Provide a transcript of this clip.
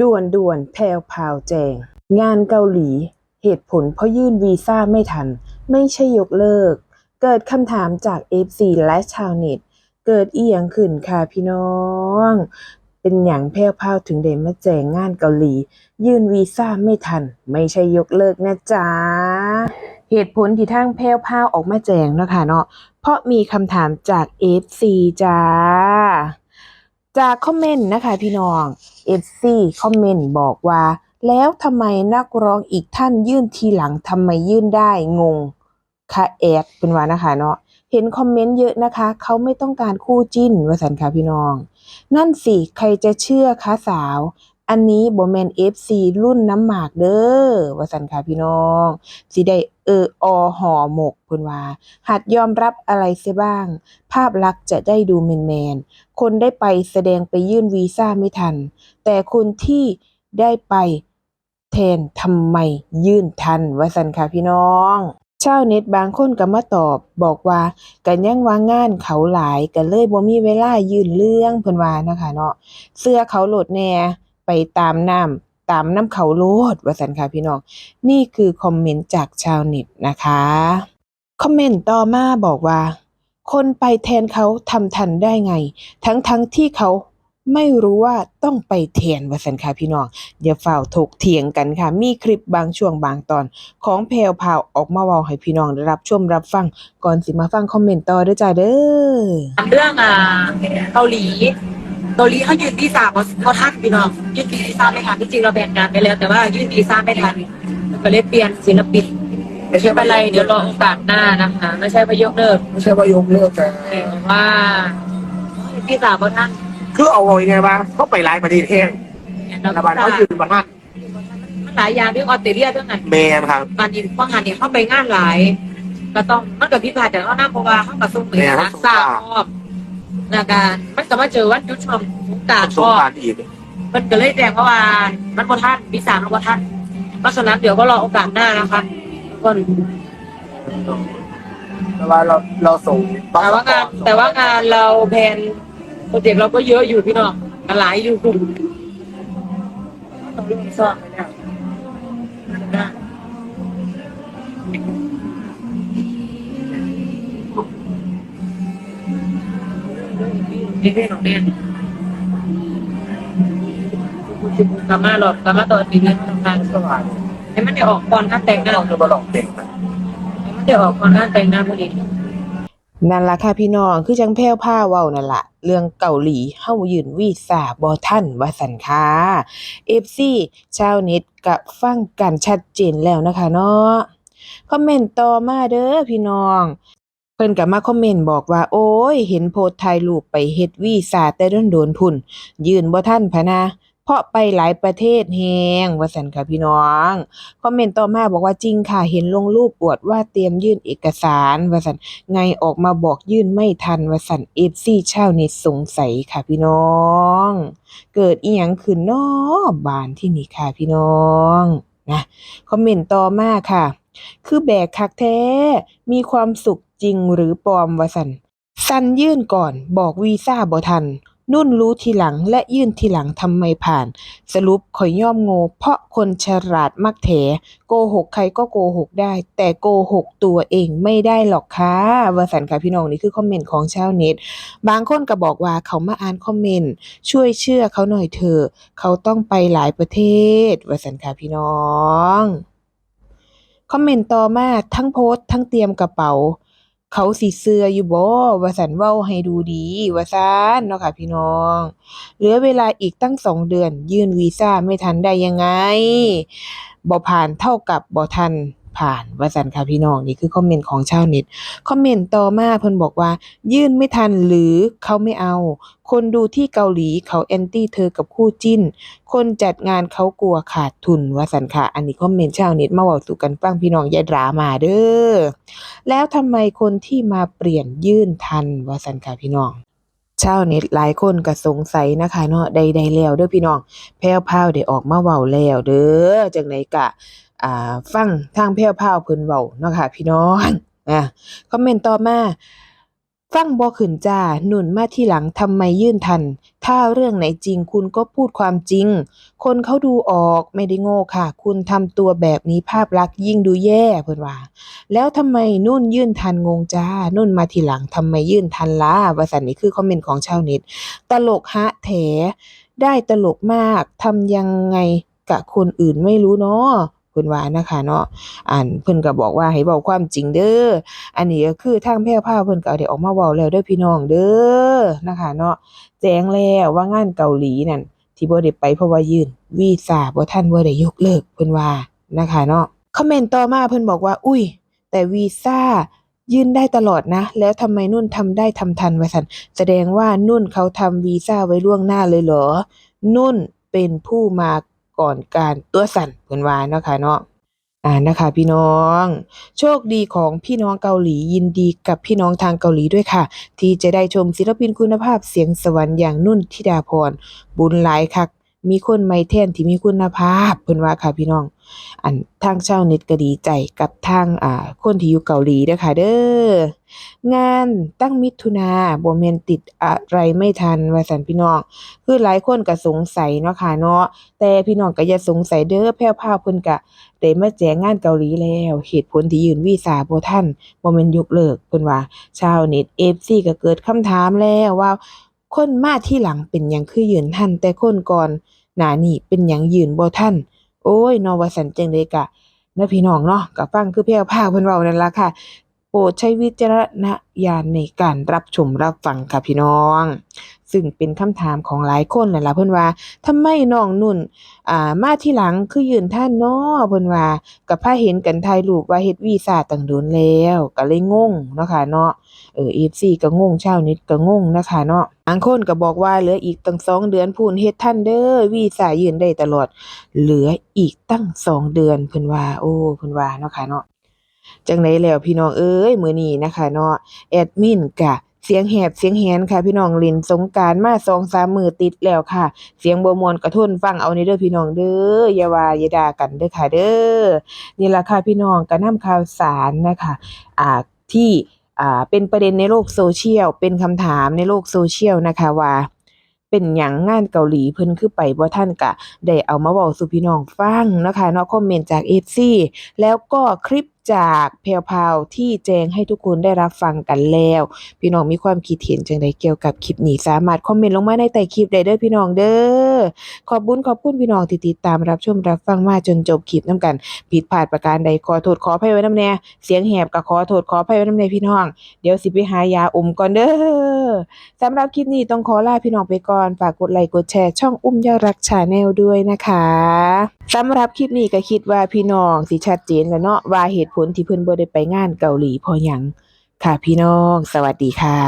ด่วนด่วนแพรวพาวแจง งานเกาหลี เหตุผลเพราะยื่นวีซ่าไม่ทัน ไม่ใช่ยกเลิก เกิดคำถามจาก FC และชาวเน็ต เกิดเอียงขึ้นค่ะพี่น้อง เป็นอย่างแพรวพาวถึงได้มาแจงงานเกาหลี ยื่นวีซ่าไม่ทัน ไม่ใช่ยกเลิกนะจ๊ะเหตุผลที่ทางแพรวพาวออกมาแจงเนาะค่ะเนาะเพราะมีคำถามจาก FC จ้า จากคอมเมนต์นะคะพี่น้อง FC คอมเมนต์บอกว่า แล้วทำไมนักร้องอีกท่านยื่นทีหลังทำไมยื่นได้งงค่ะแอดเป็นว่านะคะเนาะเห็นคอมเมนต์เยอะนะคะ เขาไม่ต้องการคู่จิ้นว่าสันค่ะพี่น้อง นั่นสิ ใครจะเชื่อคะสาว อันนี้บ่แมน FC รุ่นน้ำหมากเด้อว่าสันค่ะพี่น้องสิได้เอออห่อหมกเพิ่นว่า หัดยอมรับอะไรเสียบ้าง ภาพลักษณ์จะได้ดูแมนๆคนได้ไปแสดงไปยื่นวีซ่าไม่ทัน แต่คนที่ได้ไปแทนทำไมยื่นทันว่าสันค่ะพี่น้องชาวเน็ตบางคนก็มาตอบบอกว่ากันยังว่างานเขาหลายก็เลยบ่มีเวลายื่นเรื่องเพิ่นว่านะคะเนาะเสื้อเขาโหลดแน่ ตามน้ำตามน้ำเขาโลดว่าสันค่ะพี่น้อง นี่คือคอมเมนต์จากชาวเน็ตนะคะ คอมเมนต์ต่อมาบอกว่า คนไปแทนเขาทำทันได้ไง ทั้งทั้งที่เขาไม่รู้ว่าต้องไปแทนวาสันค่ะพี่น้อง อย่าเฝ่าถกเถียงกันค่ะ มีคลิปบางช่วงบางตอน ของแพรวพาวออกมาเว้าให้พี่น้องได้รับชมรับฟัง ก่อนสิมาฟังคอมเมนต์ต่อด้อจ้าเด้อเรื่องอ่าเกาหลี เกาหลีเขายื่นวีซ่าเพราะเพราะท่านพี่น้องยื่นวีซ่าไม่ทันที่จริงเราแบ่งงานไปแล้ว แต่ว่ายื่นวีซ่าไม่ทันก็เลยเปลี่ยนศิลปินไม่ใช่เป็นไรเดี๋ยวรอโอกาสหน้านะคะไม่ใช่พยกเลิกไม่ใช่ว่ายกเลิกแต่แต่ว่าวีซ่าเพราะท่านคือเอาไงว่าเขาไปหลายประเทศเองรัฐบาลเขายืนมาทักมันหลายอย่างที่ออสเตรเลียเท่านั้นแมนครับการยินข้องานเนี่ยเข้าไปงานหลาย ก็ต้องมันกับพี่พาแต่เขาหน้าเพราะว่าเขากระซุ่มเหมือนนักสาว ชอบนะการมันก็มาเจอวันหยุดช่วงสงกรารสชงอบกรารอีกมันก็เลยแจ้งเพราะว่ามันบ่ท่านมีสามแล้วบ่ท่านเพราะฉะนั้นเดี๋ยวก็รอโอกาสหน้านะคะทุกคนแต่ว่าเราเราส่งแต่ว่างานแต่ว่างานเราแพนโปรเจกต์เราก็เยอะอยู่พี่น้องกันหลายอยู่กลุ่มต้องเรื่องซ่อนไปแล้วนะ เนี่ยกามาหลอดกามาตอนปีนี้ทำงานก็ผ่านให้มันได้ออกก่อนงานแต่งหน้าเราจะมาลองเด็กนะให้มันได้ออกก่อนงานแต่งหน้าพอดีนั่นล่ะค่ะพี่น้องคือจังแพ้วผ้าเว้านั่นล่ะ เรื่องเกาหลีเฮายื่นวีซ่าบ่ทันว่าซั่นค่ะ FC ชาวเน็ตก็ฟังกันชัดเจนแล้วนะคะเนาะคอมเมนต์ต่อมาเด้อพี่น้อง พิ่นก็มาคอมเมนต์บอกว่า โอ้ย เห็นโพสต์ถ่ายรูปไปเฮ็ดวีซ่าแต่โดนๆพุ่น ยื่นบ่ทันพะนะเพราะไปหลายประเทศแฮงว่าซั่นค่ะพี่น้อง คอมเมนต์ต่อมาบอกว่าจริงค่ะ เห็นลงรูปอวดว่าเตรียมยื่นเอกสารว่าซั่นไงออกมาบอกยื่นไม่ทันว่าสั่น FC ชาวเน็ตสงสัยค่ะพี่น้อง เกิดอีหยังขึ้นน้อบานที่นี่ค่ะพี่น้องนะคอมเมนต์ต่อมาค่ะ คือแบกคักแท้ มีความสุขจริงหรือปลอมวะสันสันยื่นก่อนบอกวีซ่าบ่ทัน นุ่นรู้ทีหลังและยื่นทีหลังทำไมผ่าน สรุปข่อยย่อมโง่เพราะคนฉลาดมักแถ โกหกใครก็โกหกได้ แต่โกหกตัวเองไม่ได้หรอกค่ะวสันค่ะพี่น้องนี่คือคอมเมนต์ของชาวเน็ต บางคนก็บอกว่าเขามาอ่านคอมเมนต์ช่วยเชื่อเขาหน่อยเถอะเขาต้องไปหลายประเทศวสันค่ะพี่น้อง คอมเมนต์ต่อมาทั้งโพสต์ทั้งเตรียมกระเป๋า เขาสิเสื้ออยู่บ่ว่าสันเว้าให้ดูดี ว่าซันเนาะค่ะพี่น้อง เหลือเวลาอีกตั้งสองเดือน ยื่นวีซ่าไม่ทันได้ยังไงบ่ผ่านเท่ากับบ่ทัน ผ่านว่าสันค่ะพี่น้องนี่คือคอมเมนต์ของชาวเน็ตคอมเมนต์ต่อมาเพิ่นบอกว่า ยื่นไม่ทันหรือเขาไม่เอา คนดูที่เกาหลีเขาแอนตี้เธอกับคู่จิ้น คนจัดงานเขากลัวขาดทุนว่าสันค่ะอันนี้คอมเมนต์ชาวเน็ตมาเว้าสู่กันฟังพี่น้องอย่าดรามาเด้อแล้วทำไมคนที่มาเปลี่ยนยื่นทันว่าสันค่ะพี่น้องชาวเน็ตหลายคนก็สงสัยนะคะเนาะใดๆแล้วเด้อพี่น้องแพรวพาวได้ออกมาเว้าแล้วเด้อจังไดกะ อ่าฟังทางแพรวพาวเพิ่นเว้าเนาะค่ะพี่น้องอะคอมเมนต์ต่อมาฟังบ่ขึ้นจ้านุ่นมาทีหลังทำไมยื่นทัน ถ้าเรื่องไหนจริงคุณก็พูดความจริง คนเขาดูออกไม่ได้โง่ค่ะ คุณทำตัวแบบนี้ภาพลักษณ์ยิ่งดูแย่เพิ่นว่า แล้วทำไมนุ่นยื่นทันงงจ้า นุ่นมาทีหลังทำไมยื่นทันล่ะว่าซั่นนี่คือคอมเมนต์ของชาวเน็ตตลกฮะแถ ได้ตลกมากทำยังไงกะคนอื่นไม่รู้เนาะ เพิ่นว่านะคะเนาะอันเพิ่นก็บอกว่าให้เว้าความจริงเด้ออันนี้ก็คือทางแพร่ภาพเพิ่นก็ได้ออกมาเว้าแล้วเด้อพี่น้องเด้อนะคะเนาะแจ้งแล้วว่างานเกาหลีนั่นที่บ่ได้ไปเพราะว่ายื่นวีซ่าบ่ทันบ่ได้ยกเลิกเพิ่นว่านะคะเนาะคอมเมนต์ต่อมาเพิ่นบอกว่า อุ้ย แต่วีซ่ายื่นได้ตลอดนะ แล้วทำไมนุ่นทำได้ทำทันว่าซั่นแสดงว่านุ่นเขาทำวีซ่าไว้ล่วงหน้าเลยเหรอ นุ่นเป็นผู้มา ก่อนการตัวสั่นเพิ่นว่าเนาะค่ะเนาะอ่านะคะพี่น้อง โชคดีของพี่น้องเกาหลียินดีกับพี่น้องทางเกาหลีด้วยค่ะ ที่จะได้ชมศิลปินคุณภาพเสียงสวรรค์อย่างนุ่นธิดาพรบุญหลายคัก มีคนใหม่แทนที่มีคุณภาพเพิ่นว่าค่ะพี่น้อง อันทางชาวเน็ตก็ดีใจกับทางอ่าคนที่อยู่เกาหลีเด้อค่ะเด้องานตั้งมิถุนาบ่แม่นติดอะไรไม่ทันว่าซั่นพี่น้อง คือหลายคนก็สงสัยเนาะค่ะเนาะแต่พี่น้องก็อย่าสงสัยเด้อแพรวพาวเพิ่นก็ได้มาแจ้งงานเกาหลีแล้ว เหตุผลที่ยื่นวีซ่าบ่ทันบ่แม่นยกเลิกเพิ่นว่า ชาวเน็ต FC ก็เกิดคำถามแล้วว่า คนมาที่หลังเป็นหยังคือยืนทันแต่คนก่อน หน้านี้เป็นหยังยืนบ่ทัน โอ้ยนอว่าสันจังได๋กะนะพี่น้องเนาะก็ฟังคือแพรวพราวเพิ่นเว้านั่นล่ะค่ะ โปรดใช้วิจารณญาณในการรับชมรับฟังค่ะพี่น้อง ซึ่งเป็นคำถามของหลายคนนั่นล่ะเพิ่อนว่าทำไมน้องนุ่นอ่ามาที่หลังคือยืนทันน้อเพิ่อนว่าก็พาเห็นกันถ่ายรูปว่าเฮ็ดวีซ่าตั้งโดนแล้วก็เลยงงเนาะค่ะเนาะเออ FC ก็งงเชาน็ตก็งงนะคะเนาะบางคนก็บอกว่าเหลืออีกตั้งสองเดือนพูนเฮ็ดทันเด้อวีซ่ายืนได้ตลอด เหลืออีกตั้งสองเดือนเพิ่อนว่า โอ้เพิ่อนว่าเนาะค่ะเนาะ จังไดแล้วพี่น้องเอ้ยมื้อนี้นะคะเนาะแอดมินก็เสียงแหบเสียงแหนค่ะ พี่น้องล่นสงกรานต์มา2-3มือติดแล้วค่ะ เสียงบ่มวนก็ทนฟังเอาในเด้อพี่น้องเด้ออย่าว่าอย่าด่ากันเด้อค่ะเด้อนี่ล่ะค่ะพี่น้องก็นำข่าวสารนะคะอ่าที่อ่าเป็นประเด็นในโลกโซเชียล เป็นคำถามในโลกโซเชียลนะคะว่าเป็นหยังงานเกาหลีเพิ่นคือไปบ่ทันก็ได้เอามาเว้าสู่พี่น้องฟังนะคะเนาะคอมเมนต์จาก FC แล้วก็คลิปจากแพรวพาที่แจ้งให้ทุกคนได้รับฟังกันแล้ว พี่น้องมีความคิดเห็นจังใดเกี่ยวกับคลิปนี้สามารถคอมเมนต์ลงมาในใต้คลิปได้เด้อพี่น้องเด้อขอบคุญขอบคุณพี่น้องที่ติดตามรับชมรับฟังมาจนจบคลิปนํกันผิดพลาดประการใดขอโทษขออภัยไว้นำแน่เสียงแหบก็ขอโทษขออภัยไว้นำแน่พี่น้อง เดี๋ยวสิไปหายาอมก่อนเด้อสำหรับคลิปนี้ต้องขอลาพี่น้องไปก่อนฝากกดไลค์กดแชร์ช่องอุ้มยอดรักชาแนลด้วยนะคะสำหรับคลิปนี้ก็คิดว่าพี่น้องสิชัดเจนแล้วเนาะว่าเหตุผลที่เพิ่นบ่ได้ไปงานเกาหลีเพราะหยังค่ะพี่น้อง สวัสดีค่ะ